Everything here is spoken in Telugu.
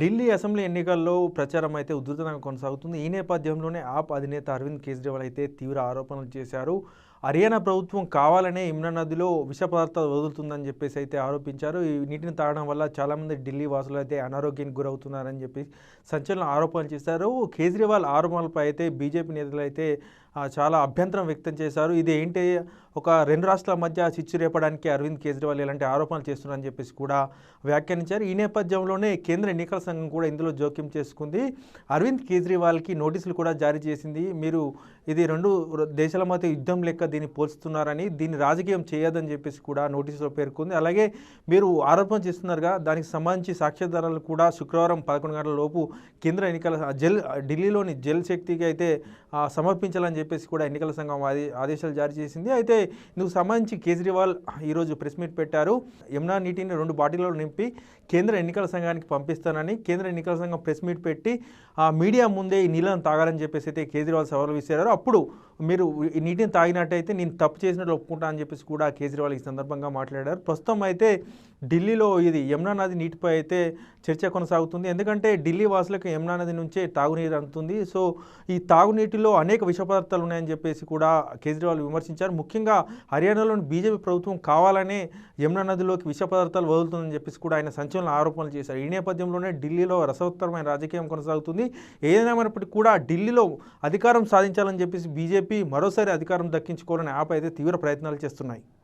ఢిల్లీ అసెంబ్లీ ఎన్నికల్లో ప్రచారం అయితే ఉధృతంగా కొనసాగుతుంది. ఈ నేపథ్యంలోనే ఆప్ అధినేత అరవింద్ కేజ్రీవాల్ అయితే తీవ్ర ఆరోపణలు చేశారు. హర్యానా ప్రభుత్వం కావాలనే ఇమ్రా నదిలో విష పదార్థాలు వదులుతుందని చెప్పేసి అయితే ఆరోపించారు. ఈ నీటిని తాగడం వల్ల చాలామంది ఢిల్లీ వాసులు అయితే అనారోగ్యానికి గురవుతున్నారని చెప్పి సంచలన ఆరోపణలు చేశారు. కేజ్రీవాల్ ఆరోపణలపై అయితే బీజేపీ నేతలు అయితే చాలా అభ్యంతరం వ్యక్తం చేశారు. ఇది ఏంటి? ఒక రెండు రాష్ట్రాల మధ్య చిచ్చు రేపడానికి అరవింద్ కేజ్రీవాల్ ఇలాంటి ఆరోపణలు చేస్తున్నారని చెప్పేసి కూడా వ్యాఖ్యానించారు. ఈ నేపథ్యంలోనే కేంద్ర ఎన్నికల సంఘం కూడా ఇందులో జోక్యం చేసుకుంది. అరవింద్ కేజ్రీవాల్కి నోటీసులు కూడా జారీ చేసింది. మీరు ఇది రెండు దేశాల మధ్య యుద్ధం లెక్క దీన్ని పోల్చుతున్నారని దీన్ని రాజకీయం చేయదని చెప్పేసి కూడా నోటీసులో పేర్కొంది. అలాగే మీరు ఆరోపణ చేస్తున్నారుగా దానికి సంబంధించి సాక్ష్యాధారాలు కూడా శుక్రవారం పదకొండు గంటల లోపు కేంద్ర ఎన్నికల జల్ ఢిల్లీలోని జల్ శక్తికి అయితే సమర్పించాలని చెప్పేసి కూడా ఎన్నికల సంఘం ఆదే ఆదేశాలు జారీ చేసింది. అయితే ఇందుకు సంబంధించి కేజ్రీవాల్ ఈరోజు ప్రెస్ మీట్ పెట్టారు. యమునా నీటిని రెండు బాటిల్లో నింపి కేంద్ర ఎన్నికల సంఘానికి పంపిస్తానని కేంద్ర ఎన్నికల సంఘం ప్రెస్ మీట్ పెట్టి ఆ మీడియా ముందే ఈ నీళ్ళను తాగాలని చెప్పేసి అయితే కేజ్రీవాల్ సవాలు విసిరారు. అప్పుడు మీరు ఈ నీటిని తాగినట్టయితే నేను తప్పు చేసినట్టు ఒప్పుకుంటా అని చెప్పేసి కూడా కేజ్రీవాల్ ఈ సందర్భంగా మాట్లాడారు. ప్రస్తుతం అయితే ఢిల్లీలో ఇది యమునా నది నీటిపై అయితే చర్చ కొనసాగుతుంది. ఎందుకంటే ఢిల్లీ వాసులకు యమునా నది నుంచే తాగునీరు అందుతుంది. సో ఈ తాగునీటిలో అనేక విష పదార్థాలు ఉన్నాయని చెప్పేసి కూడా కేజ్రీవాల్ విమర్శించారు. ముఖ్యంగా హర్యానాలోని బీజేపీ ప్రభుత్వం కావాలనే యమునా నదిలోకి విష పదార్థాలు వదులుతుందని చెప్పేసి కూడా ఆయన సంచలన ఆరోపణలు చేశారు. ఈ నేపథ్యంలోనే ఢిల్లీలో రసవత్తరమైన రాజకీయం కొనసాగుతుంది. ఏదేమైనప్పటికీ కూడా ఢిల్లీలో అధికారం సాధించాలని చెప్పేసి బీజేపీ మరోసారి అధికారం దక్కించుకోవాలని ఆప్ అయితే తీవ్ర ప్రయత్నాలు చేస్తున్నాయి.